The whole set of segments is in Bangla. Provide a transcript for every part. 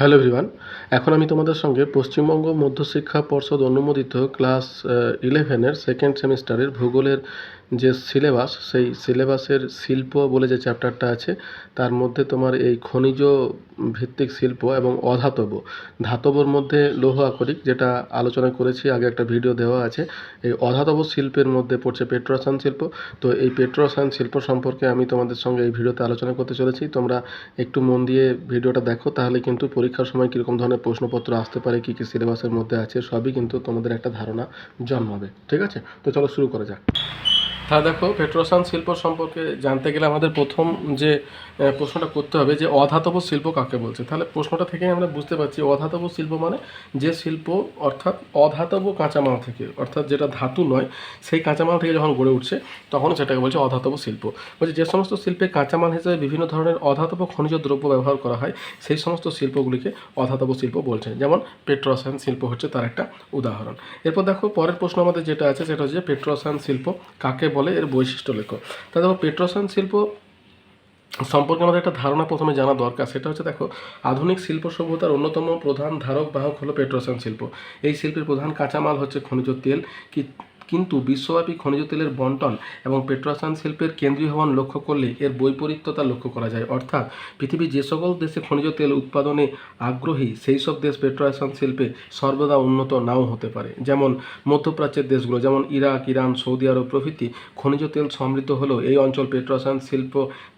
হ্যালো এভরিওয়ান, এখন আমি তোমাদের সঙ্গে পশ্চিমবঙ্গ মধ্যশিক্ষা পর্ষদ অনুমোদিত ক্লাস ইলেভেনের সেকেন্ড সেমিস্টারের ভূগোলের যে সিলেবাস সেই সিলেবাসের শিল্প বলে যে চ্যাপ্টারটা আছে, তার মধ্যে তোমার এই খনিজ ভিত্তিক শিল্প এবং অধাতব, ধাতবর মধ্যে লৌহ আকরিক, যেটা আলোচনা করেছি, আগে একটা ভিডিও দেওয়া আছে, এই অধাতব শিল্পের মধ্যে পড়ছে পেট্রোরসায়ন শিল্প, তো এই পেট্রোরসায়ন শিল্প সম্পর্কে আমি তোমাদের সঙ্গে এই ভিডিওতে আলোচনা করতে চলেছি, তোমরা একটু মন দিয়ে ভিডিওটা দেখো, তাহলে কিন্তু পরীক্ষার সময় কীরকম ধরনের প্রশ্নপত্র আসতে পারে, কী কী সিলেবাসের মধ্যে আছে, সবই কিন্তু তোমাদের একটা ধারণা জন্মাবে, ঠিক আছে? তো চলো শুরু করা যাক। তা দেখো পেট্রোসান শিল্প সম্পর্কে জানতে গেলে আমাদের প্রথম যে প্রশ্নটা করতে হবে যে, অধাতব শিল্প কাকে বলছে? তাহলে প্রশ্নটা থেকেই আমরা বুঝতে পারছি, অধাতব শিল্প মানে যে শিল্প, অর্থাৎ অধাতব কাঁচামাল থেকে, অর্থাৎ যেটা ধাতু নয়, সেই কাঁচামাল থেকে যখন গড়ে উঠছে, তখন সেটাকে বলছে অধাতব শিল্প। বলছে যে সমস্ত শিল্পে কাঁচামাল হিসেবে বিভিন্ন ধরনের অধাতব খনিজ দ্রব্য ব্যবহার করা হয়, সেই সমস্ত শিল্পগুলিকে অধাতব শিল্প বলছে। যেমন পেট্রোসায়ন শিল্প হচ্ছে তার একটা উদাহরণ। এরপর দেখো, পরের প্রশ্ন আমাদের যেটা আছে, সেটা হচ্ছে পেট্রোসায়ন শিল্প কাকে বলে? এর বৈশিষ্ট্য লেখো। তা দেখো পেট্রোসায়ন শিল্প সম্পর্কে আমাদের একটা ধারণা প্রথমে জানা দরকার, সেটা হচ্ছে দেখো, আধুনিক শিল্প সভ্যতার অন্যতম প্রধান ধারক বাহক হলো পেট্রোসায়ন শিল্প। এই শিল্পের প্রধান কাঁচামাল হচ্ছে খনিজ তেল, কি কিন্তু বিশ্বব্যাপী খনিজ তেলের বন্টন এবং পেট্রোসায়ন শিল্পের কেন্দ্রীয় কেন্দ্রীভবন লক্ষ্য করলে এর বৈপরীত্যতা লক্ষ্য করা যায়। অর্থাৎ পৃথিবীর যে সকল দেশে খনিজ তেল উৎপাদনে আগ্রহী, সেই সব দেশ পেট্রোসায়ন শিল্পে সর্বদা উন্নত নাও হতে পারে। যেমন মধ্যপ্রাচ্যের দেশগুলো, যেমন ইরাক, ইরান, সৌদি আরব প্রভৃতি খনিজ তেল সমৃদ্ধ হলেও এই অঞ্চল পেট্রোসায়ন শিল্প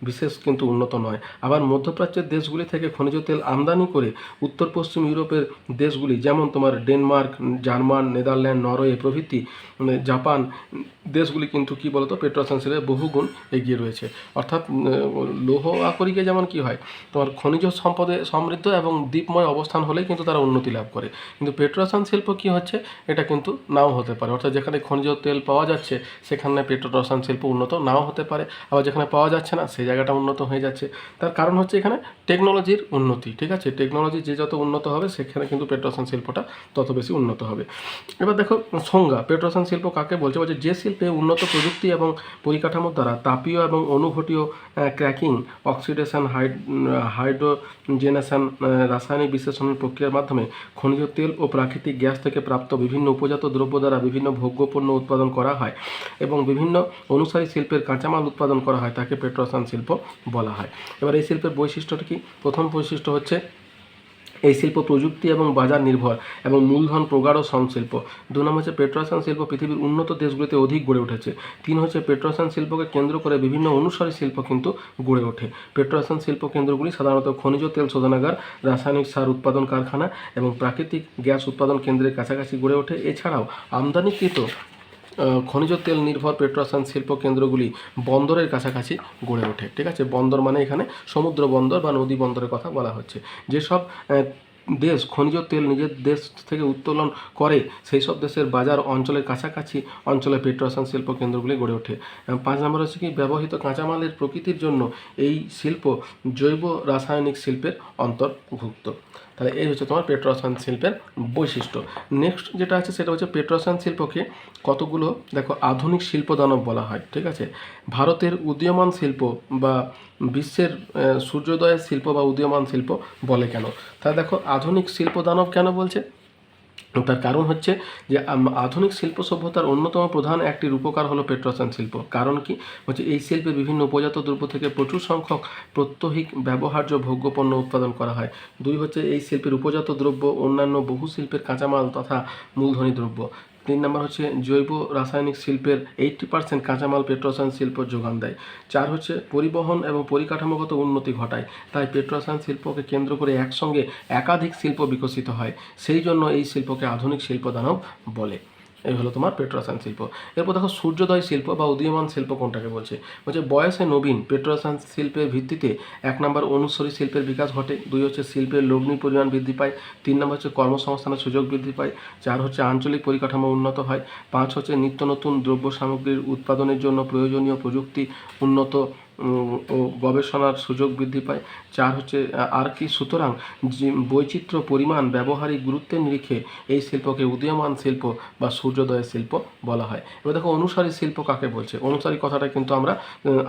বিশেষ কিন্তু উন্নত নয়। আবার মধ্যপ্রাচ্যের দেশগুলি থেকে খনিজ তেল আমদানি করে উত্তর পশ্চিম ইউরোপের দেশগুলি, যেমন তোমার ডেনমার্ক, জার্মান, নেদারল্যান্ড, নরওয়ে প্রভৃতি জাপান দেশগুলি কিন্তু কি বলতো পেট্রোসায়ন শিল্পে বহুগুণ এগিয়ে রয়েছে। অর্থাৎ লৌহ আকরিকে যেমন কি হয়, তোমার খনিজ সম্পদে সমৃদ্ধ এবং দ্বীপময় অবস্থান হলেই কিন্তু তারা উন্নতি লাভ করে। কিন্তু পেট্রোসায়ন শিল্প কি হচ্ছে, এটা কিন্তু নাও হতে পারে। অর্থাৎ যেখানে খনিজ তেল পাওয়া যাচ্ছে, সেখানে পেট্রোরসায়ন শিল্প উন্নত নাও হতে পারে। আবার যেখানে পাওয়া যাচ্ছে না, সেই জায়গাটা উন্নত হয়ে যাচ্ছে। তার কারণ হচ্ছে এখানে টেকনোলজির উন্নতি, ঠিক আছে? টেকনোলজি যে যত উন্নত হবে, সেখানে কিন্তু পেট্রোসায়ন শিল্পটা তত বেশি উন্নত হবে। এবার দেখো, সংজ্ঞা পেট্রোসান শিল্প কাকে বলছে? বলছে, যে শিল্পে উন্নত প্রযুক্তি এবং পরিকাঠামোর দ্বারা তাপীয় এবং অনুঘটীয় ক্র্যাকিং, অক্সিডেশন, হাইড হাইড্রোজেনেশন রাসায়নিক বিশ্লেষণের প্রক্রিয়ার মাধ্যমে খনিজ তেল ও প্রাকৃতিক গ্যাস থেকে প্রাপ্ত বিভিন্ন উপজাত দ্রব্য দ্বারা বিভিন্ন ভোগ্যপণ্য উৎপাদন করা হয় এবং বিভিন্ন অনুসারী শিল্পের কাঁচামাল উৎপাদন করা হয়, তাকে পেট্রোসান শিল্প বলা হয়। এবার এই শিল্পের বৈশিষ্ট্যটা কি? প্রথম বৈশিষ্ট্য হচ্ছে এই শিল্প প্রযুক্তি এবং বাজার নির্ভর এবং মূলধন, প্রগাঢ় শ্রম শিল্প দু নম্বর হচ্ছে পেট্রোসান শিল্প, পৃথিবীর উন্নত দেশগুলিতে অধিক গড়ে উঠেছে। তিন হচ্ছে পেট্রোসান শিল্পকে কেন্দ্র করে বিভিন্ন অনুসারী শিল্প কিন্তু গড়ে ওঠে। পেট্রোসান শিল্প কেন্দ্রগুলি সাধারণত খনিজ তেল শোধনাগার, রাসায়নিক সার উৎপাদন কারখানা এবং প্রাকৃতিক গ্যাস উৎপাদন কেন্দ্রের কাছাকাছি গড়ে ওঠে। এছাড়াও আমদানিকৃত খনিজ তেল নির্ভর পেট্রোসান শিল্প কেন্দ্রগুলি বন্দরের কাছাকাছি গড়ে ওঠে, ঠিক আছে? বন্দর মানে এখানে সমুদ্র বন্দর বা নদী বন্দরের কথা বলা হচ্ছে। যেসব দেশ খনিজ তেল নিজের দেশ থেকে উত্তোলন করে সেই সব দেশের বাজার অঞ্চলের কাছাকাছি অঞ্চলে পেট্রোসান শিল্প কেন্দ্রগুলি গড়ে ওঠে। পাঁচ নম্বর হচ্ছে কি, ব্যবহৃত কাঁচামালের প্রকৃতির জন্য এই শিল্প জৈব রাসায়নিক শিল্পের অন্তর্ভুক্ত। তাহলে এই হচ্ছে তোমার পেট্রোসান শিল্পের বৈশিষ্ট্য। নেক্সট যেটা আছে সেটা হচ্ছে পেট্রোসান শিল্পকে কতগুলো, দেখো, আধুনিক শিল্প দানব বলা হয়, ঠিক আছে? ভারতের উদীয়মান শিল্প বা বিশ্বের সূর্যোদয়ের শিল্প বা উদীয়মান শিল্প বলে কেন? তাহলে দেখো, আধুনিক শিল্প দানব কেন বলছে? তার কারণ হচ্ছে যে আধুনিক শিল্প সভ্যতার অন্যতম প্রধান একটি রূপকার হলো পেট্রোসান শিল্প। কারণ কি? হচ্ছে এই শিল্পে বিভিন্ন উপজাত দ্রব্য থেকে প্রচুর সংখ্যক প্রত্যহিক ব্যবহার্য ভোগ্যপণ্য উৎপাদন করা হয়। দুই হচ্ছে এই শিল্পের উপজাত দ্রব্য, অন্যান্য বহু শিল্পের কাঁচামাল তথা মূলধনী দ্রব্য। তিন নম্বর হচ্ছে জৈব রাসায়নিক শিল্পের এইট্টি পার্সেন্ট কাঁচামাল পেট্রোসান শিল্প যোগান দেয়। চার হচ্ছে পরিবহন এবং পরিকাঠামোগত উন্নতি ঘটায়। তাই পেট্রোসান শিল্পকে কেন্দ্র করে একসঙ্গে একাধিক শিল্প বিকশিত হয়। সেই জন্য এই শিল্পকে আধুনিক শিল্প দানব বলে। এই হলো তোমার পেট্রোসান শিল্প। এরপর দেখো সূর্যোদয় শিল্প বা উদীয়মান শিল্প কোনটাকে বলছে? বলছে বয়সে নবীন পেট্রোসান শিল্পের ভিত্তিতে এক নম্বর অনুসরী শিল্পের বিকাশ ঘটে, দুই হচ্ছে শিল্পের লগ্নি পরিমাণ বৃদ্ধি পায়, তিন নম্বর হচ্ছে কর্মসংস্থানের সুযোগ বৃদ্ধি পায়, চার হচ্ছে আঞ্চলিক পরিকাঠামো উন্নত হয়, পাঁচ হচ্ছে নিত্য নতুন দ্রব্য সামগ্রীর উৎপাদনের জন্য প্রয়োজনীয় প্রযুক্তি উন্নত গবেষণার সুযোগ বৃদ্ধি পায়। চার হচ্ছে, আর কি সুতরাং বৈচিত্র্য, পরিমাণ, ব্যবহারিক গুরুত্বের নিরিখে এই শিল্পকে উদীয়মান শিল্প বা সূর্যোদয় শিল্প বলা হয়। এবার দেখো, অনুসারী শিল্প কাকে বলছে? অনুসারী কথাটা কিন্তু আমরা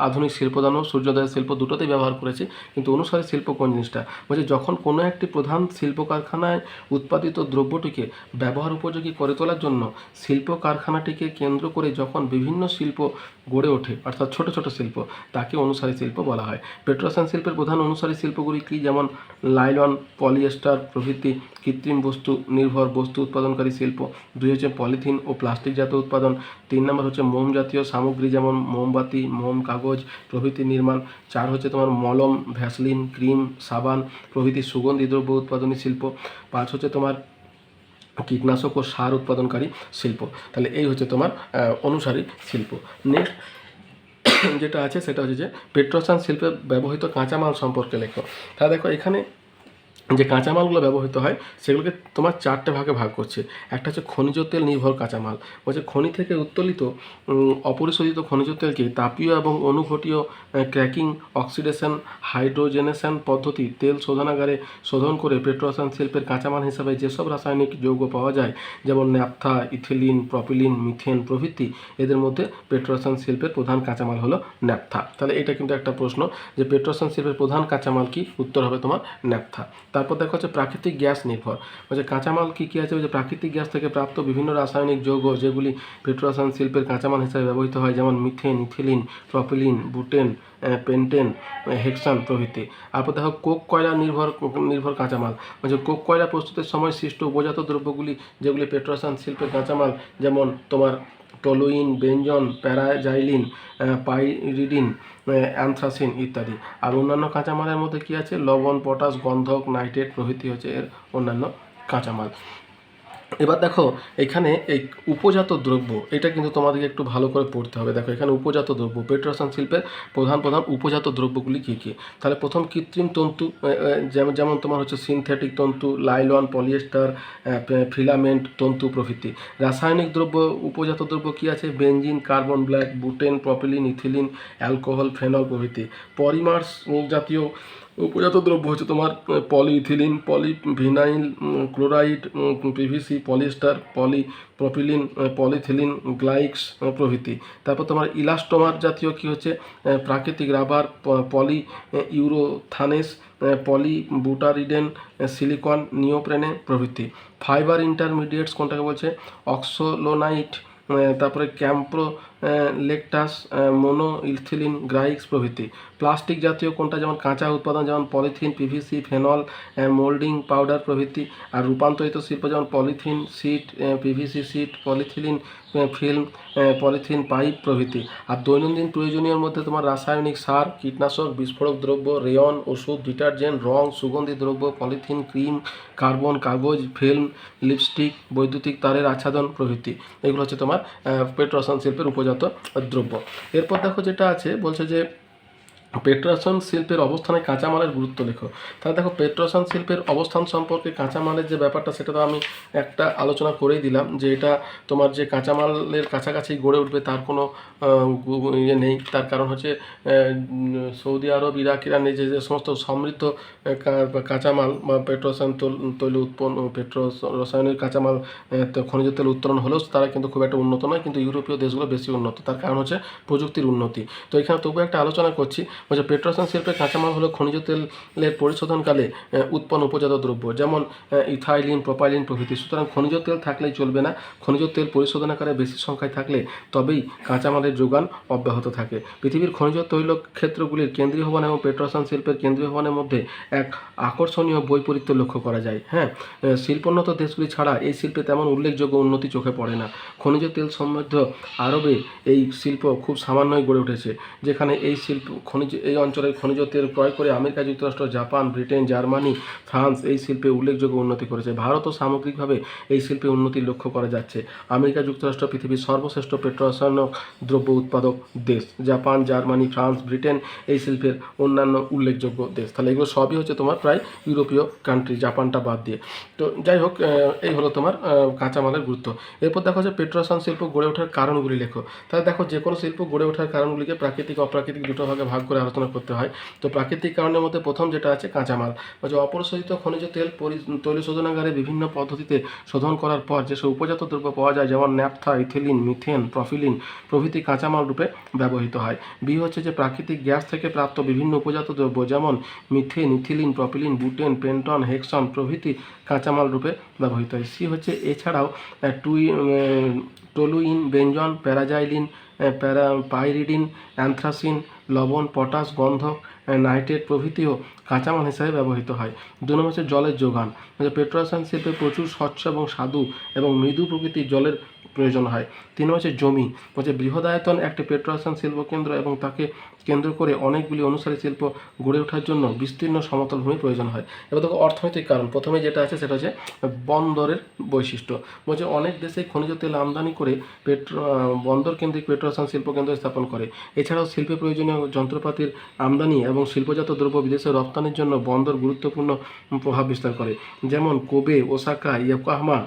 আধুনিক শিল্পদান সূর্যোদয় শিল্প দুটোতেই ব্যবহার করেছি, কিন্তু অনুসারী শিল্প কোন জিনিসটা? বলছে, যখন কোনো একটি প্রধান শিল্প কারখানায় উৎপাদিত দ্রব্যটিকে ব্যবহার উপযোগী করে তোলার জন্য শিল্প কারখানাটিকে কেন্দ্র করে যখন বিভিন্ন শিল্প গড়ে ওঠে, অর্থাৎ ছোট ছোট শিল্প, তাকে অনুসারী শিল্প বলা হয়। পেট্রোসান শিল্পের প্রধান অনুসারী শিল্পগুলি কী? যেমন লাইলন পলিয়েস্টার প্রভৃতি, কৃত্রিম বস্তু নির্ভর বস্তু উৎপাদনকারী শিল্প। দুই হচ্ছে পলিথিন ও প্লাস্টিক জাতীয় উৎপাদন। তিন নম্বর হচ্ছে মোম জাতীয় সামগ্রী যেমন মোমবাতি, মোম কাগজ প্রভৃতি নির্মাণ। চার হচ্ছে তোমার মলম, ভ্যাসলিন, ক্রিম, সাবান প্রভৃতি সুগন্ধি দ্রব্য উৎপাদনী শিল্প। পাঁচ হচ্ছে তোমার কীটনাশক ও সার উৎপাদনকারী শিল্প। তাহলে এই হচ্ছে তোমার অনুসারী শিল্প। নেক্সট যেটা আছে সেটা হচ্ছে যে পেট্রোসান শিল্পে ব্যবহৃত কাঁচামাল সম্পর্কে লেখো। তা দেখো এখানে যে কাঁচামালগুলো ব্যবহৃত হয়, সেগুলোকে তোমার চারটে ভাগে ভাগ করছে। একটা হচ্ছে খনিজ তেল নির্ভর কাঁচামাল। বলছে খনি থেকে উত্তোলিত অপরিশোধিত খনিজ তেলকে তাপীয় এবং অনুঘটীয় ক্র্যাকিং, অক্সিডেশন, হাইড্রোজেনেশন পদ্ধতি, তেল শোধনাগারে শোধন করে পেট্রোসান শিল্পের কাঁচামাল হিসাবে যেসব রাসায়নিক যৌগ পাওয়া যায়, যেমন ন্যাপথা, ইথিলিন, প্রপিলিন, মিথেন প্রভৃতি, এদের মধ্যে পেট্রোসান শিল্পের প্রধান কাঁচামাল হলো ন্যাপথা। তাহলে এটা কিন্তু একটা প্রশ্ন যে পেট্রোসান শিল্পের প্রধান কাঁচামাল কি? উত্তর হবে তোমার ন্যাপথা। তারপর দেখো হচ্ছে প্রাকৃতিক গ্যাস নির্ভর। বলছে কাঁচামাল কী কী আছে? বলছে প্রাকৃতিক গ্যাস থেকে প্রাপ্ত বিভিন্ন রাসায়নিক যৌগ, যেগুলি পেট্রোসান শিল্পের কাঁচামাল হিসাবে ব্যবহৃত হয়, যেমন methane, ethylene, propylene, butane pentane hexane প্রভৃতি। তারপর দেখো কোক কয়লা নির্ভর নির্ভর কাঁচামাল। বলছে কোক কয়লা প্রস্তুতের সময় সৃষ্ট উপজাত দ্রব্যগুলি, যেগুলি পেট্রোসান শিল্পের কাঁচামাল, যেমন তোমার টলুইন বেঞ্জন প্যারাজাইলিন পাইরিডিন অ্যান্থ্রাসিন ইত্যাদি। আর অন্যান্য কাঁচামালের মধ্যে কি আছে? লবণ, পটাশ, গন্ধক, নাইট্রেট প্রভৃতি হচ্ছে এর অন্যান্য কাঁচামাল। এবার দেখো, এখানে এই উপজাত দ্রব্য, এটা কিন্তু তোমাদেরকে একটু ভালো করে পড়তে হবে। দেখো, এখানে উপজাত দ্রব্য পেট্রোসান শিল্পের প্রধান প্রধান উপজাত দ্রব্যগুলি কী কী? তাহলে প্রথম কৃত্রিম তন্তু যেমন যেমন তোমার হচ্ছে সিনথেটিক তন্তু লাইলন পলিয়েস্টার ফিলামেন্ট তন্তু প্রভৃতি। রাসায়নিক দ্রব্য, উপজাত দ্রব্য কী আছে? Benzene carbon black butene propylene ethylene alcohol phenol প্রভৃতি। পলিমার্স জাতীয় উপজাত দ্রব্য হচ্ছে তোমার polyethylene poly vinyl chloride PVC polyester poly propylene polyethylene, glycols প্রভৃতি। তারপর তোমার ইলাস্টোমার জাতীয় কি হচ্ছে? প্রাকৃতিক রাবার পলি ইউরোথানেস পলি, বুটারিডেন সিলিকন, নিওপ্রেনে প্রভৃতি। ফাইবার ইন্টারমিডিয়েটস কোনটাকে বলছে? অক্সোলোনাইট তারপরে ক্যাম্প্রো লেকটাস মোনো ইথিলিন প্রভৃতি। প্লাস্টিক জাতীয় কোনটা যেমন কাঁচা উৎপাদন, যেমন polythene PVC phenol moulding powder প্রভৃতি। আর রূপান্তরিত শিল্প যেমন polythene, sheet PVC sheet, polyethylene film polythene, pipe প্রভৃতি। আর দৈনন্দিন প্রয়োজনীয়ের মধ্যে তোমার রাসায়নিক সার, কীটনাশক, বিস্ফোরক দ্রব্য, রেয়ন, ওষুধ, ডিটারজেন্ট, রং, সুগন্ধি দ্রব্য, পলিথিন, ক্রিম, কার্বন, কাগজ, ফিল্ম, লিপস্টিক, বৈদ্যুতিক তারের আচ্ছাদন প্রভৃতি। এগুলো হচ্ছে তোমার পেট্রোসান শিল্পের উপজাত দ্রব্য। এরপর দেখো যেটা আছে, বলছে যে পেট্রোসান শিল্পের অবস্থানে কাঁচামালের গুরুত্ব লেখো। তাহলে দেখো পেট্রোসান শিল্পের অবস্থান সম্পর্কে কাঁচামালের যে ব্যাপারটা, সেটা তো আমি একটা আলোচনা করেই দিলাম যে এটা তোমার যে কাঁচামালের কাছাকাছি গড়ে উঠবে, তার কোনো ইয়ে নেই। তার কারণ হচ্ছে সৌদি আরব, ইরাক, ইরান যে যে সমস্ত সমৃদ্ধ কাঁচামাল বা পেট্রোসান তৈল তৈল উৎপন্ন পেট্রো রাসায়নিক কাঁচামাল খনিজ তেল উত্তোলন হলেও তারা কিন্তু খুব একটা উন্নত নয়, কিন্তু ইউরোপীয় দেশগুলো বেশি উন্নত। তার কারণ হচ্ছে প্রযুক্তির উন্নতি। তো এখানে তবু একটা আলোচনা করছি বলছে পেট্রোসান শিল্পের কাঁচামাল হলো খনিজ তেলের পরিশোধনকালে উৎপন্ন উপজাত দ্রব্য, যেমন ইথাইলিন, প্রোপাইলিন প্রভৃতি। সুতরাং খনিজ তেল থাকলেই চলবে না। খনিজ তেল পরিশোধনাকারে বেশি সংখ্যায় থাকলে তবেই কাঁচামালের যোগান অব্যাহত থাকে। পৃথিবীর খনিজ তৈল ক্ষেত্রগুলির কেন্দ্রীয় ভবন এবং পেট্রোসান শিল্পের কেন্দ্রীয় ভবনের মধ্যে এক আকর্ষণীয় বৈপরীত্য লক্ষ্য করা যায়। হ্যাঁ শিল্পোন্নত দেশগুলি ছাড়া এই শিল্পে তেমন উল্লেখযোগ্য উন্নতি চোখে পড়ে না। খনিজ তেল সমৃদ্ধ আরবে এই শিল্প খুব সামান্যই গড়ে উঠেছে, যেখানে এই শিল্প খনিজ এই অঞ্চলের খনিজ তেল ক্রয় করে আমেরিকা, যুক্তরাষ্ট্র, জাপান, ব্রিটেন, জার্মানি, ফ্রান্স এই শিল্পে উল্লেখযোগ্য উন্নতি করেছে। ভারতও সামগ্রিকভাবে এই শিল্পে উন্নতি লক্ষ্য করা যাচ্ছে। আমেরিকা, যুক্তরাষ্ট্র পৃথিবীর সর্বশ্রেষ্ঠ পেট্রোরসায়ন দ্রব্য উৎপাদক দেশ। জাপান, জার্মানি, ফ্রান্স, ব্রিটেন এই শিল্পের অন্যান্য উল্লেখযোগ্য দেশ। তাহলে এগুলো সবই হচ্ছে তোমার প্রায় ইউরোপীয় কান্ট্রি জাপানটা বাদ দিয়ে। তো যাই হোক এই হলো তোমার কাঁচামালের গুরুত্ব। এরপর দেখো যে পেট্রোরসায়ন শিল্প গড়ে ওঠার কারণগুলি লেখো। তাহলে দেখো যে কোনো শিল্প গড়ে ওঠার কারণগুলিকে প্রাকৃতিক, অপ্রাকৃতিক দুটো ভাগে ভাগ করে আলোচনা করতে হয়। তো প্রাকৃতিক কারণের মধ্যে প্রথম যেটা আছে কাঁচামাল। বা যে অপরিশোধিত খনিজ তেল তৈল শোধনাগারে বিভিন্ন পদ্ধতিতে শোধন করার পর যেসব উপজাত দ্রব্য পাওয়া যায়, যেমন ন্যাপথা, ইথিলিন, মিথেন, প্রফিলিন প্রভৃতি কাঁচামাল রূপে ব্যবহৃত হয়। বি হচ্ছে যে প্রাকৃতিক গ্যাস থেকে প্রাপ্ত বিভিন্ন উপজাত দ্রব্য, যেমন methane, ethylene propylene butane, pentane, hexane প্রভৃতি কাঁচামাল রূপে ব্যবহৃত হয়। সি হচ্ছে এছাড়াও টুই টলুইন, বেঞ্জন, প্যারাজাইলিন প্যারা পাইরিডিন অ্যান্থ্রাসিন লবণ পটাশ গন্ধক নাইট্রেট প্রভৃতিও কাঁচামাল হিসাবে ব্যবহৃত হয়। দু নম্বর হচ্ছে জলের যোগান। মানে শিল্পে প্রচুর স্বচ্ছ এবং স্বাদু এবং মৃদু প্রকৃতির জলের প্রয়োজন হয়। তিন হচ্ছে জমি। বলছে বৃহদায়তন একটি পেট্রোরসায়ন শিল্পকেন্দ্র এবং তাকে কেন্দ্র করে অনেকগুলি অনুসারী শিল্প গড়ে ওঠার জন্য বিস্তীর্ণ সমতল ভূমি প্রয়োজন হয়। এবার দেখো অর্থনৈতিক কারণ। প্রথমে যেটা আছে সেটা হচ্ছে বন্দরের বৈশিষ্ট্য। বলছে অনেক দেশে খনিজ তেল আমদানি করে পেট্রো বন্দর কেন্দ্রিক পেট্রোরসায়ন শিল্পকেন্দ্র স্থাপন করে। এছাড়াও শিল্পে প্রয়োজনীয় যন্ত্রপাতির আমদানি এবং শিল্পজাত দ্রব্য বিদেশে রপ্তানির জন্য বন্দর গুরুত্বপূর্ণ প্রভাব বিস্তার করে। যেমন Kobe Osaka Yokohama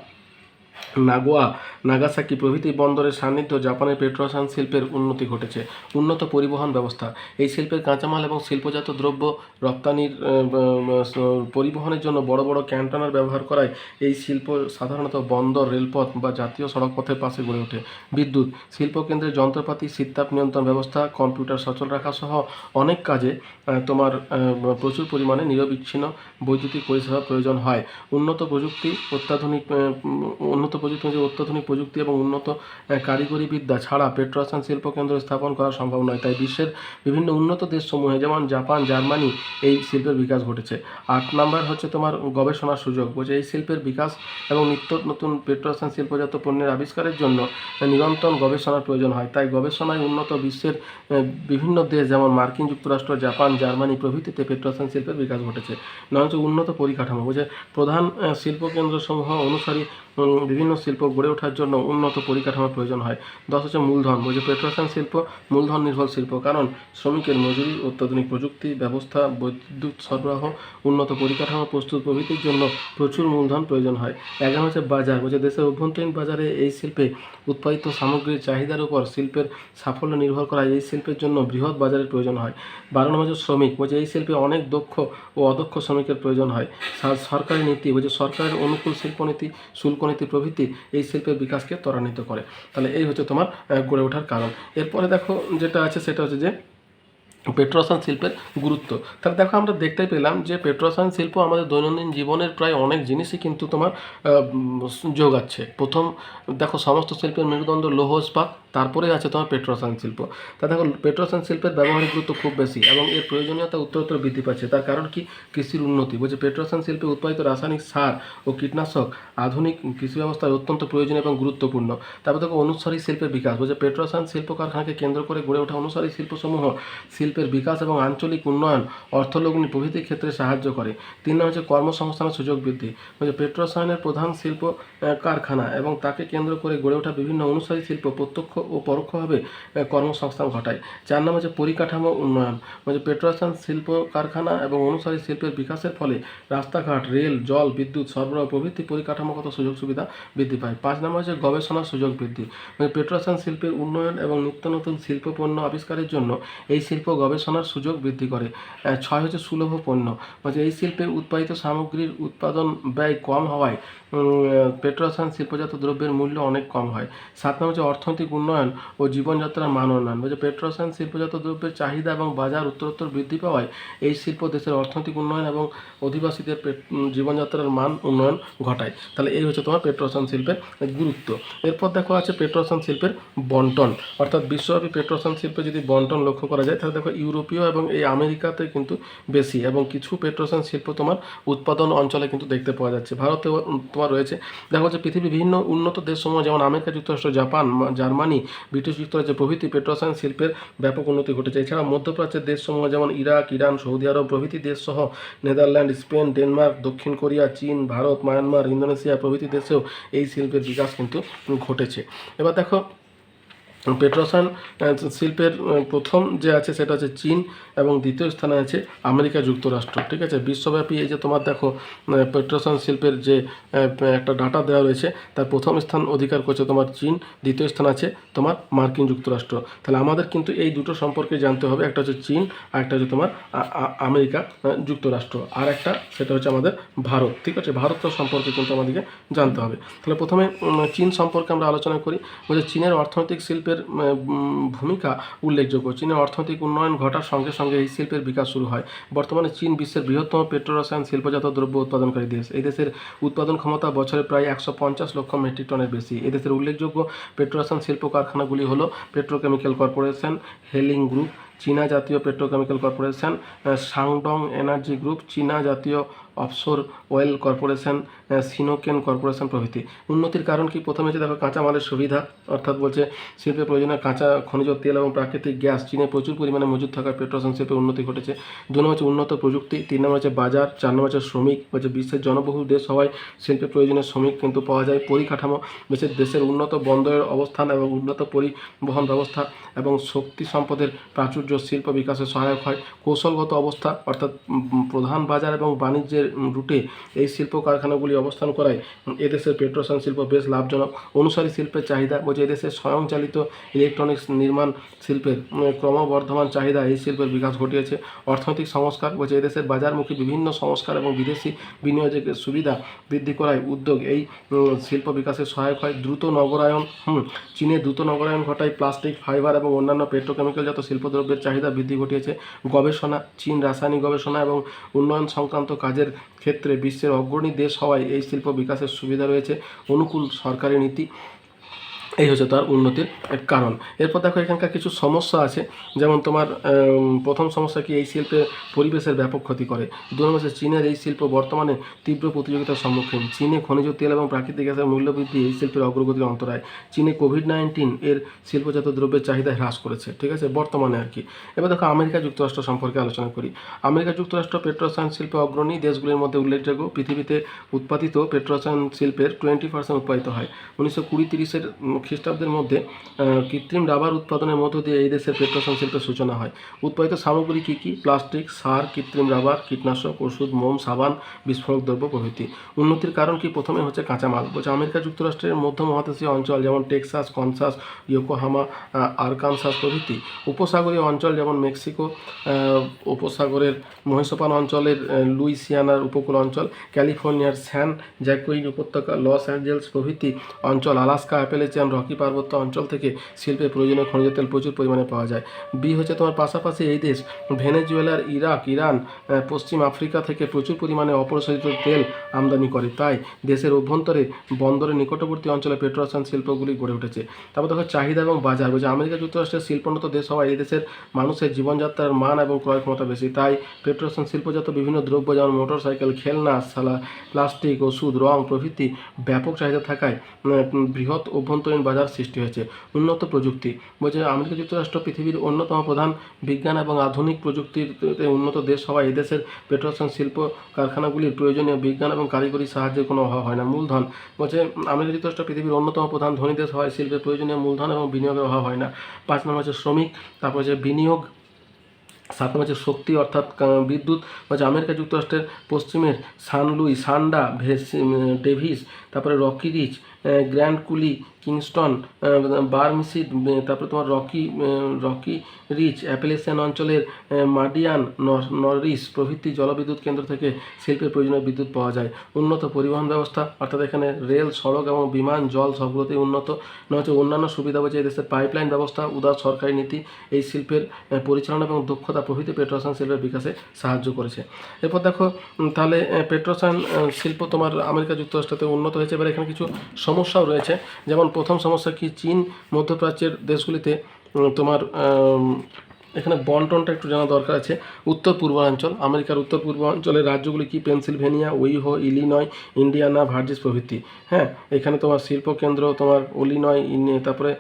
Nagoya Nagasaki প্রভৃতি বন্দরের সান্নিধ্য জাপানের পেট্রোরসায়ন শিল্পের উন্নতি ঘটেছে। উন্নত পরিবহন ব্যবস্থা। এই শিল্পের কাঁচামাল এবং শিল্পজাত দ্রব্য রপ্তানির পরিবহনের জন্য বড় বড় ক্যান্টানার ব্যবহার করায় এই শিল্প সাধারণত বন্দর রেলপথ বা জাতীয় সড়ক পথের পাশে গড়ে ওঠে। বিদ্যুৎ শিল্পকেন্দ্রের যন্ত্রপাতি শীততাপ নিয়ন্ত্রণ ব্যবস্থা কম্পিউটার সচল রাখা সহ অনেক কাজে তোমার প্রচুর পরিমাণে নিরবিচ্ছিন্ন বৈদ্যুতিক পরিষেবা প্রয়োজন হয়। উন্নত প্রযুক্তি অত্যাধুনিক উম, উন্নত প্রযুক্তি অত্যাধুনিক প্রযুক্তি এবং উন্নত কারিগরি বিদ্যা ছাড়া পেট্রোরসায়ন শিল্পকেন্দ্র স্থাপন করা সম্ভব নয়। তাই বিশ্বের বিভিন্ন উন্নত দেশসমূহে যেমন জাপান, জার্মানি, এই শিল্পের বিকাশ ঘটেছে। আট নাম্বার হচ্ছে তোমার গবেষণার সুযোগ বলছে এই শিল্পের বিকাশ এবং নিত্য নতুন পেট্রোরসায়ন শিল্পজাত পণ্যের আবিষ্কারের জন্য নিরন্তর গবেষণার প্রয়োজন হয়। তাই গবেষণায় উন্নত বিশ্বের বিভিন্ন দেশ যেমন মার্কিন যুক্তরাষ্ট্র, জাপান, জার্মানি প্রভৃতিতে পেট্রোরসায়ন শিল্পের বিকাশ ঘটেছে। নয় উন্নত পরিকাঠামো, বুঝে প্রধান শিল্পকেন্দ্রসমূহ অনুসারী বিভিন্ন শিল্প গড়ে ওঠার জন্য উন্নত পরিকাঠামোর প্রয়োজন হয়। দশ হচ্ছে মূলধন। বলছে পেট্রোরসায়ন শিল্প, মূলধন নির্ভর শিল্প। কারণ শ্রমিকের মজুরি, অত্যাধুনিক প্রযুক্তি, ব্যবস্থা বৈদ্যুৎ সরবরাহ, উন্নত পরিকাঠামো, প্রস্তুত প্রভৃতির জন্য প্রচুর মূলধন প্রয়োজন হয়। এগারো হচ্ছে বাজার। বলছে দেশের অভ্যন্তরীণ বাজারে এই শিল্পে উৎপাদিত সামগ্রীর চাহিদার উপর শিল্পের সাফল্য নির্ভর করায় এই শিল্পের জন্য বৃহৎ বাজারের প্রয়োজন হয়। বারো নম্বর শ্রমিক। বলছে এই শিল্পে অনেক দক্ষ ও অদক্ষ শ্রমিকের প্রয়োজন হয়। সরকারি নীতি। বলছে সরকারের অনুকূল শিল্পনীতি শুল্কনীতি প্রভৃতি এই শিল্পের বিকাশকে ত্বরান্বিত করে। তাহলে এই হচ্ছে তোমার গড়ে ওঠার কারণ। এরপরে দেখো যেটা আছে সেটা হচ্ছে যে পেট্রোরসায়ন শিল্পের গুরুত্ব। তাহলে দেখো আমরা দেখতে পেলাম যে পেট্রোসান শিল্প আমাদের দৈনন্দিন জীবনের প্রায় অনেক জিনিসই কিন্তু তোমার যোগাচ্ছে। প্রথম দেখো সমস্ত শিল্পের মেরুদণ্ড লৌহ ইস্পাত তারপরে আছে তোমার পেট্রোসান শিল্প। তা দেখো পেট্রোসান শিল্পের ব্যবহারিক গুরুত্ব খুব বেশি এবং এর প্রয়োজনীয়তা উত্তরোত্তর বৃদ্ধি পাচ্ছে। তার কারণ কি? কৃষির উন্নতি। বলছে পেট্রোসান শিল্পে উৎপাদিত রাসায়নিক সার ও কীটনাশক আধুনিক কৃষি ব্যবস্থায় অত্যন্ত প্রয়োজনীয় এবং গুরুত্বপূর্ণ। তারপর দেখো অনুসারী শিল্পের বিকাশ। বলছে পেট্রোসান শিল্প কারখানাকে কেন্দ্র করে গড়ে ওঠা অনুসারী শিল্পসমূহ শিল্পের বিকাশ এবং আঞ্চলিক উন্নয়ন অর্থলগ্নি প্রভৃতির ক্ষেত্রে সাহায্য করে। তিন নম্বর হচ্ছে কর্মসংস্থানের সুযোগ বৃদ্ধি। বলছে পেট্রোরসায়নের প্রধান শিল্প কারখানা এবং তাকে কেন্দ্র করে গড়ে ওঠা বিভিন্ন অনুসারী শিল্প প্রত্যক্ষ ও পরোক্ষভাবে কর্মসংস্থান ঘটায়। চার নম্বর হচ্ছে পরিকাঠামো উন্নয়ন। বলছে পেট্রোরসায়ন শিল্প কারখানা এবং অনুসারী শিল্পের বিকাশের ফলে রাস্তাঘাট, রেল, জল, বিদ্যুৎ, সরবরাহ প্রভৃতি পরিকাঠামোগত সুযোগ সুবিধা বৃদ্ধি পায়। পাঁচ নম্বর হচ্ছে গবেষণার সুযোগ বৃদ্ধি। মানে পেট্রোরসায়ন শিল্পের উন্নয়ন এবং নিত্য নতুন শিল্প পণ্য আবিষ্কারের জন্য এই শিল্প গবেষণার সুযোগ বৃদ্ধি করে। ছয় হচ্ছে সুলভ পণ্য। বলছে, এই শিল্পে উৎপাদিত সামগ্রীর উৎপাদন ব্যয় কম হওয়ায় উম, পেট্রোরসায়ন শিল্পজাত দ্রব্যের মূল্য অনেক কম হয়। সাত নম্বর হচ্ছে অর্থনৈতিক উন্নয়ন ও জীবনযাত্রার মান উন্নয়ন। বলছে পেট্রোরসায়ন শিল্পজাত দ্রব্যের চাহিদা এবং বাজার উত্তরোত্তর বৃদ্ধি পাওয়ায় এই শিল্প দেশের অর্থনৈতিক উন্নয়ন এবং অধিবাসীদের জীবনযাত্রার মান উন্নয়ন ঘটায়। তাহলে এই হচ্ছে তোমার পেট্রোরসায়ন শিল্পের গুরুত্ব। এরপর দেখো আছে পেট্রোরসায়ন শিল্পের বন্টন। অর্থাৎ বিশ্বব্যাপী পেট্রোরসায়ন শিল্পে যদি বন্টন লক্ষ্য করা যায় তাহলে দেখো ইউরোপীয় এবং এই আমেরিকাতে কিন্তু বেশি এবং কিছু পেট্রোসান শিল্প তোমার উৎপাদন অঞ্চলে কিন্তু দেখতে পাওয়া যাচ্ছে। ভারতেও তোমার রয়েছে। দেখা যাচ্ছে পৃথিবীর বিভিন্ন উন্নত দেশসমূহ, যেমন আমেরিকা, যুক্তরাষ্ট্র, জাপান জার্মানি, ব্রিটিশ যুক্তরাজ্য প্রভৃতি পেট্রোসান শিল্পের ব্যাপক উন্নতি ঘটেছে। এছাড়া মধ্যপ্রাচ্যের দেশসমূহ যেমন ইরাক, ইরান, সৌদি আরব প্রভৃতি দেশসহ নেদারল্যান্ড, স্পেন, ডেনমার্ক, দক্ষিণ কোরিয়া, চীন, ভারত, মায়ানমার, ইন্দোনেশিয়া প্রভৃতি দেশেও এই শিল্পের বিকাশ কিন্তু ঘটেছে। এবার দেখো পেট্রোসান শিল্পের প্রথম যে আছে সেটা হচ্ছে চীন। এবং দ্বিতীয় স্থানে আছে আমেরিকা যুক্তরাষ্ট্র ঠিক আছে? বিশ্বব্যাপী এই যে তোমার দেখো আহ, পেট্রোসান শিল্পের যে একটা ডাটা দেওয়া রয়েছে তার প্রথম স্থান অধিকার করছে তোমার চীন দ্বিতীয় স্থান আছে তোমার মার্কিন যুক্তরাষ্ট্র। তাহলে আমাদের কিন্তু এই দুটো সম্পর্কে জানতে হবে একটা হচ্ছে চীন আর একটা হচ্ছে তোমার আমেরিকা যুক্তরাষ্ট্র। আর একটা সেটা হচ্ছে আমাদের ভারত ঠিক আছে? ভারত সম্পর্কে কিন্তু আমাদেরকে জানতে হবে। তাহলে প্রথমে চীন সম্পর্কে আমরা আলোচনা করি। বলছে চীনের অর্থনৈতিক শিল্পের ভূমিকা উল্লেখযোগ্য। চীনের অর্থনৈতিক উন্নয়ন ঘটার সঙ্গে সঙ্গে এই শিল্পের বিকাশ শুরু হয়। বর্তমানে চীন বিশ্বের বৃহত্তম পেট্রোরসায়ন শিল্পজাত দ্রব্য উৎপাদনকারী দেশ। এই দেশের উৎপাদন ক্ষমতা বছরে প্রায় একশো পঞ্চাশ লক্ষ মেট্রিক টনের বেশি। এদেশের দেশের উল্লেখযোগ্য পেট্রোরসায়ন শিল্প কারখানাগুলি হল পেট্রোকেমিক্যাল কর্পোরেশন, হেলিং গ্রুপ, চীনা জাতীয় petrochemical corporation Shandong energy group, চীনা জাতীয় offshore oil corporation Sinochem corporation প্রভৃতি। উন্নতির কারণ কি? প্রথমে হচ্ছে দেখো কাঁচামালের সুবিধা, অর্থাৎ বলছে শিল্পে প্রয়োজনীয় কাঁচা খনিজ, তেল এবং প্রাকৃতিক গ্যাস, চীনে প্রচুর পরিমাণে মজুদ থাকার পেট্রোসান শিল্পে উন্নতি ঘটেছে। দু নম্বর হচ্ছে উন্নত প্রযুক্তি, তিন নম্বর হচ্ছে বাজার, চার নম্বর হচ্ছে শ্রমিক হচ্ছে বিশ্বের জনবহুল দেশ হওয়ায় শিল্পে প্রয়োজনীয় শ্রমিক কিন্তু পাওয়া যায় পরিকাঠামো দেশের দেশের উন্নত বন্দরের অবস্থান এবং উন্নত পরিবহন ব্যবস্থা এবং শক্তি সম্পদের প্রাচুর্য শিল্প বিকাশে সহায়ক হয়। কৌশলগত অবস্থা, অর্থাৎ প্রধান বাজার এবং বাণিজ্যের রুটে এই শিল্প কারখানাগুলি অবস্থান করায়। এদেশের পেট্রোসান শিল্প বেশ লাভজনক। অনুসারী শিল্পের চাহিদা বলছে এদেশের স্বয়ংচালিত ইলেকট্রনিক্স নির্মাণ শিল্পের ক্রমবর্ধমান চাহিদা এই শিল্পের বিকাশ ঘটিয়েছে। অর্থনৈতিক সংস্কার বলছে এদেশের বাজারমুখী বিভিন্ন সংস্কার এবং বিদেশি বিনিয়োগের সুবিধা বৃদ্ধি করায় উদ্যোগ। এই শিল্প বিকাশে সহায়ক হয় দ্রুত নগরায়ন চীনে দ্রুত নগরায়ন ঘটায় প্লাস্টিক, ফাইবার এবং অন্যান্য পেট্রোকেমিক্যালজাত শিল্পদ্রব্যের চাহিদা বৃদ্ধি ঘটিয়েছে। গবেষণা, চীন রাসায়নিক গবেষণা এবং উন্নয়ন সংক্রান্ত কাজের ক্ষেত্রে বিশ্বের অগ্রণী দেশ হওয়ায় এই শিল্প বিকাশের সুবিধা রয়েছে। অনুকূল সরকারি নীতি এই হচ্ছে তার উন্নতির এক কারণ। এরপর দেখো এখানকার কিছু সমস্যা আছে। যেমন তোমার প্রথম সমস্যা কি এই শিল্পে পরিবেশের ব্যাপক ক্ষতি করে? দু নম্বর চীনের এই শিল্প বর্তমানে তীব্র প্রতিযোগিতার সম্মুখীন। চীনে খনিজ তেল এবং প্রাকৃতিক গ্যাসের মূল্য বৃদ্ধি এই শিল্পের অগ্রগতির অন্তরায়। চীনে কোভিড নাইন্টিন এর শিল্পজাত দ্রব্যের চাহিদা হ্রাস করেছে, ঠিক আছে? বর্তমানে আর কি। এবার দেখো আমেরিকা যুক্তরাষ্ট্র সম্পর্কে আলোচনা করি। আমেরিকা যুক্তরাষ্ট্র পেট্রোসায়ন শিল্পে অগ্রণী দেশগুলির মধ্যে উল্লেখযোগ্য। পৃথিবীতে উৎপাদিত পেট্রোসায়ন শিল্পের টোয়েন্টি পার্সেন্ট উৎপাদিত হয়। উনিশশো কুড়ি তিরিশের খ্রিস্টাব্দের মধ্যে কৃত্রিম রাবার উৎপাদনের মধ্য দিয়ে এই দেশের পেট্রোসান শিল্পের সূচনা হয়। উৎপাদিত সামগ্রী কী কী? প্লাস্টিক, সার, কৃত্রিম রাবার, কীটনাশক, ওষুধ, মোম, সাবান, বিস্ফোরক দ্রব্য প্রভৃতি। উন্নতির কারণ কি? প্রথমে হচ্ছে কাঁচামাল। বলছে আমেরিকা যুক্তরাষ্ট্রের মধ্য মহাদেশীয় অঞ্চল যেমন টেক্সাস, কনসাস, ইয়োকোহামা আরকানসাস প্রভৃতি। উপসাগরীয় অঞ্চল যেমন মেক্সিকো উপসাগরের মহিষপান অঞ্চলের লুইসিয়ানার উপকূল অঞ্চল, ক্যালিফোর্নিয়ার স্যান জ্যাকুইন উপত্যকা, লস অ্যাঞ্জেলস প্রভৃতি অঞ্চল, আলাস্কা, অ্যাপেলেচিয়ান রকি পার্বত্য অঞ্চল থেকে শিল্পে প্রয়োজনীয় খনিজ তেল প্রচুর পরিমাণে পাওয়া যায়। বি হচ্ছে তোমার পাশাপাশি এই দেশ, ভেনেজুয়েলার ইরাক, ইরান পশ্চিম আফ্রিকা থেকে প্রচুর পরিমাণে অপরিশোধিত তেল আমদানি করে। তাই দেশের অভ্যন্তরে, বন্দরের নিকটবর্তী অঞ্চলে পেট্রোসান শিল্পগুলি গড়ে উঠেছে। তারপর দেখো চাহিদা এবং বাজার। বলছে আমেরিকা যুক্তরাষ্ট্রের শিল্পোন্নত দেশ হওয়ায় এই দেশের মানুষের জীবনযাত্রার মান এবং ক্রয় ক্ষমতা বেশি। তাই পেট্রোসান শিল্পজাত বিভিন্ন দ্রব্য যেমন মোটরসাইকেল খেলনা, সালা প্লাস্টিক ওষুধ, রং প্রভৃতি ব্যাপক চাহিদা থাকায় বৃহৎ অভ্যন্তরীণ বাজার সৃষ্টি হয়েছে। উন্নত প্রযুক্তি। বলছে, আমেরিকা যুক্তরাষ্ট্র পৃথিবীর অন্যতম প্রধান বিজ্ঞান এবং আধুনিক প্রযুক্তির উন্নত দেশ হওয়ায় এদেশের পেট্রোসান শিল্প কারখানাগুলির প্রয়োজনীয় বিজ্ঞান এবং কারিগরি সাহায্যের কোনো অভাব হয় না। মূলধন। বলছে, আমেরিকা যুক্তরাষ্ট্র পৃথিবীর অন্যতম প্রধান ধনী দেশ হওয়ায় শিল্পের প্রয়োজনীয় মূলধন এবং বিনিয়োগের অভাব হয় না। পাঁচ নম্বর হচ্ছে শ্রমিক। তারপর হচ্ছে বিনিয়োগ। সাত নম্বর হচ্ছে শক্তি অর্থাৎ বিদ্যুৎ। হচ্ছে আমেরিকা যুক্তরাষ্ট্রের পশ্চিমের সানলুই, সান্ডা, ভেসি ডেভিস। তারপরে Rocky reach. Grand Coulee, Kingston বার্মিসিড তারপরে তোমার রকি রকি রিচ অ্যাপেলেশিয়ান অঞ্চলের মাডিয়ান নর- নরিস প্রভৃতি জলবিদ্যুৎ কেন্দ্র থেকে শিল্পের প্রয়োজনীয় বিদ্যুৎ পাওয়া যায়। উন্নত পরিবহন ব্যবস্থা, অর্থাৎ এখানে রেল, সড়ক এবং বিমান, জল সবগুলোতেই উন্নত। না হচ্ছে অন্যান্য সুবিধা বলছে দেশের পাইপলাইন ব্যবস্থা, উদার সরকারি নীতি, এই শিল্পের পরিচালনা এবং দক্ষতা প্রভৃতি পেট্রোসান শিল্পের বিকাশে সাহায্য করেছে। এরপর দেখো তাহলে পেট্রোসান শিল্প তোমার আমেরিকা যুক্তরাষ্ট্রতে উন্নত হয়েছে, এবার এখানে কিছু সমস্যাও রয়েছে। যেমন প্রথম সমস্যা কি? চীন মধ্যপ্রাচ্যের দেশগুলিতে তোমার এখানে বন্টনটা একটু জানা দরকার আছে। উত্তর পূর্বাঞ্চল, আমেরিকার উত্তর পূর্বাঞ্চলের রাজ্যগুলি কি? পেনসিলভেনিয়া, উইহো, ইলিনয়, ইন্ডিয়ানা, ভার্জিস প্রভৃতি। হ্যাঁ এখানে তোমার শিল্পকেন্দ্র, তোমার ওলিনয় তারপরে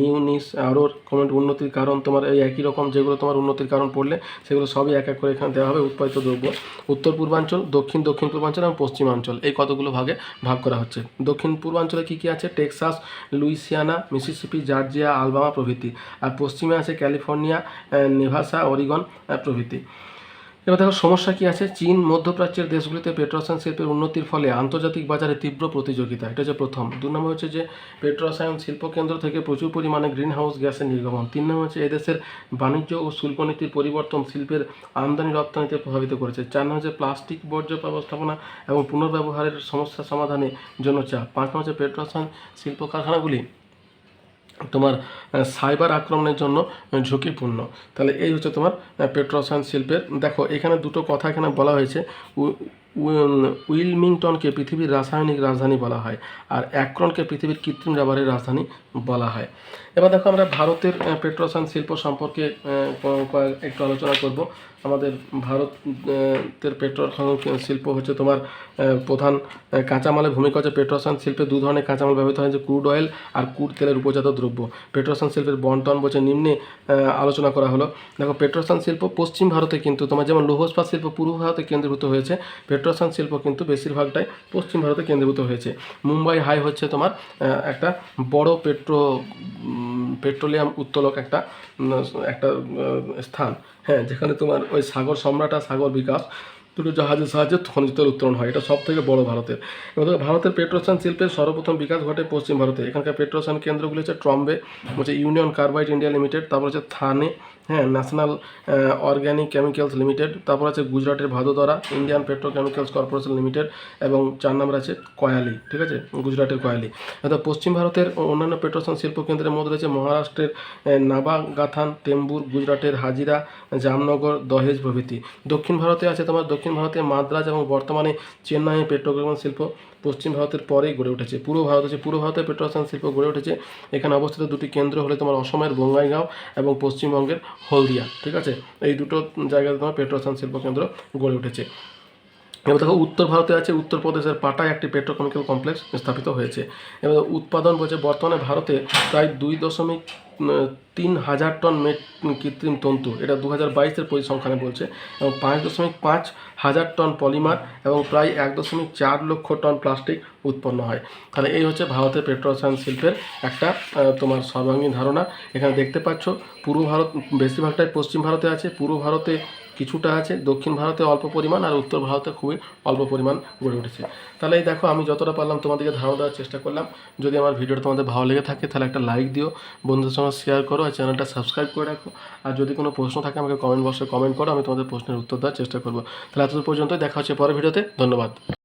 নিউনিস আরও কমেন্ট উন্নতির কারণ, তোমার এই একই রকম যেগুলো তোমার উন্নতির কারণ পড়লে, সেগুলো সবই এক এক করে এখানে দেওয়া হবে উৎপাদিত দ্রব্য। উত্তর পূর্বাঞ্চল, দক্ষিণ দক্ষিণ পূর্বাঞ্চল এবং পশ্চিমাঞ্চল, এই কতগুলো ভাগে ভাগ করা হচ্ছে। দক্ষিণ পূর্বাঞ্চলে কী কী আছে? Texas, Louisiana, Mississippi, Georgia, Alabama প্রভৃতি। আর পশ্চিমে আছে ক্যালিফোর্নিয়া নেভাসা, অরিগন প্রভৃতি। এবার দেখো, সমস্যা কি আছে? চীন, মধ্যপ্রাচ্যের দেশগুলিতে পেট্রোসায়ন শিল্পের উন্নতির ফলে আন্তর্জাতিক বাজারে তীব্র প্রতিযোগিতা। এটা হচ্ছে প্রথম। দু নম্বর হচ্ছে যে পেট্রোসায়ন শিল্প কেন্দ্র থেকে প্রচুর পরিমাণে গ্রিন হাউস গ্যাসের নির্গমন। তিন নম্বর হচ্ছে, এদেশের বাণিজ্য ও শুল্ক নীতির পরিবর্তন শিল্পের আমদানি রপ্তানিতে প্রভাবিত করেছে। চার নম্বর হচ্ছে, প্লাস্টিক বর্জ্য ব্যবস্থাপনা এবং পুনর্ব্যবহারের সমস্যা সমাধানের জন্য চাপ। পাঁচ নম্বর হচ্ছে পেট্রোরসায়ন শিল্প কারখানাগুলি তোমার সাইবার আক্রমণের জন্য ঝুঁকিপূর্ণ। তাহলে এই হচ্ছে তোমার পেট্রোসায়ন শিল্পের। দেখো, এখানে দুটো কথা এখানে বলা হয়েছে। উইলমিংটনকে পৃথিবীর রাসায়নিক রাজধানী বলা হয় আর অ্যাক্রনকে পৃথিবীর কৃত্রিম রাবারের রাজধানী বলা হয়। এবার দেখো আমরা ভারতের পেট্রোসান শিল্প সম্পর্কে একটু আলোচনা করব। আমাদের ভারতের পেট্রোল শিল্প হচ্ছে তোমার প্রধান কাঁচামালের ভূমিকা হচ্ছে পেট্রোরসায়ন শিল্পে দু ধরনের কাঁচামাল ব্যবহৃত হয়, যে ক্রুড অয়েল আর ক্রুড তেলের উপজাত দ্রব্য। পেট্রোরসায়ন শিল্পের বন্টন বলছে নিম্নে আলোচনা করা হলো। দেখো পেট্রোসান শিল্প পশ্চিম ভারতে কিন্তু তোমার যেমন লৌহ ইস্পাত শিল্প পূর্ব ভারতে কেন্দ্রীভূত হয়েছে পেট্রোরসায়ন শিল্প কিন্তু বেশিরভাগটাই পশ্চিম ভারতে কেন্দ্রীভূত হয়েছে। মুম্বাই হাই হচ্ছে তোমার একটা বড় পেট্রো পেট্রোলিয়াম উত্তোলক একটা একটা স্থান। হ্যাঁ যেখানে তোমার ওই সাগর সম্রাট সাগর বিকাশ জাহাজের সাহায্যে খনিজ তেল উত্তোলন হয়। এটা সব থেকে বড় ভারতের। দেখো, ভারতের পেট্রোসান শিল্পের সর্বপ্রথম বিকাশ ঘটে পশ্চিম ভারতে। এখানকার পেট্রোসান কেন্দ্রগুলি হচ্ছে ট্রম্বে, হচ্ছে ইউনিয়ন কার্বাইড ইন্ডিয়া লিমিটেড, তারপর হচ্ছে থানে হ্যাঁ ন্যাশনাল অর্গ্যানিক কেমিক্যালস লিমিটেড, তারপর আছে গুজরাটের Vadodara, Indian petrochemicals corporation limited, এবং চার নম্বর আছে কয়ালি, ঠিক আছে? গুজরাটের কয়ালি। অর্থাৎ পশ্চিম ভারতের অন্যান্য পেট্রোসান শিল্প কেন্দ্রের মধ্যে রয়েছে মহারাষ্ট্রের নাবাগাথান, টেম্বুর, গুজরাটের হাজিরা, জামনগর, দহেজ প্রভৃতি। দক্ষিণ ভারতে আছে তোমার দক্ষিণ ভারতে মাদ্রাজ এবং বর্তমানে চেন্নাইয়ে পেট্রোকেমিক্যাল শিল্প পশ্চিম ভারতের পরেই গড়ে উঠেছে। পূর্ব ভারত হচ্ছে পূর্ব ভারতের পেট্রোসান শিল্প গড়ে উঠেছে। এখানে অবস্থিত দুটি কেন্দ্র হলে তোমার অসমের বঙ্গাইগাঁও এবং পশ্চিমবঙ্গের হলদিয়া। ঠিক আছে? এই দুটো জায়গাতে তোমার পেট্রোসান শিল্প কেন্দ্র গড়ে উঠেছে। এবার দেখো, উত্তর ভারতে আছে উত্তরপ্রদেশের পাটায় একটি পেট্রোকেমিক্যাল কমপ্লেক্স স্থাপিত হয়েছে। এবার উৎপাদন বলছে, বর্তমানে ভারতে প্রায় দুই দশমিক তিন হাজার টন মেট কৃত্রিম তন্তু, এটা দু হাজার বাইশের পরিসংখ্যানে বলছে, এবং পাঁচ দশমিক পাঁচ হাজার টন পলিমার এবং প্রায় এক দশমিক চার লক্ষ টন প্লাস্টিক উৎপন্ন হয়। তাহলে এই হচ্ছে ভারতের পেট্রোরসায়ন শিল্পের একটা তোমার সর্বাঙ্গীন ধারণা। এখানে দেখতে পাচ্ছ, পূর্ব ভারত, বেশিরভাগটাই পশ্চিম ভারতে আছে। পূর্ব ভারতে কিছুটা আছে। দক্ষিণ ভারতে অল্প পরিমাণ আর উত্তর ভারতে খুবই অল্প পরিমাণ গড়ে উঠেছে। তাহলে এই দেখো, আমি যতটা পারলাম তোমাদেরকে ধারণা দেওয়ার চেষ্টা করলাম। যদি আমার ভিডিওটা তোমাদের ভালো লেগে থাকে, তাহলে একটা লাইক দিও। বন্ধুদের সঙ্গে শেয়ার করো আর চ্যানেলটা সাবস্ক্রাইব করে রাখো। আর যদি কোনো প্রশ্ন থাকে, আমাকে কমেন্ট বক্সে কমেন্ট করো, আমি তোমাদের প্রশ্নের উত্তর দেওয়ার চেষ্টা করব। তাহলে এতদূর পর্যন্ত দেখা হচ্ছে পরের ভিডিওতে। ধন্যবাদ।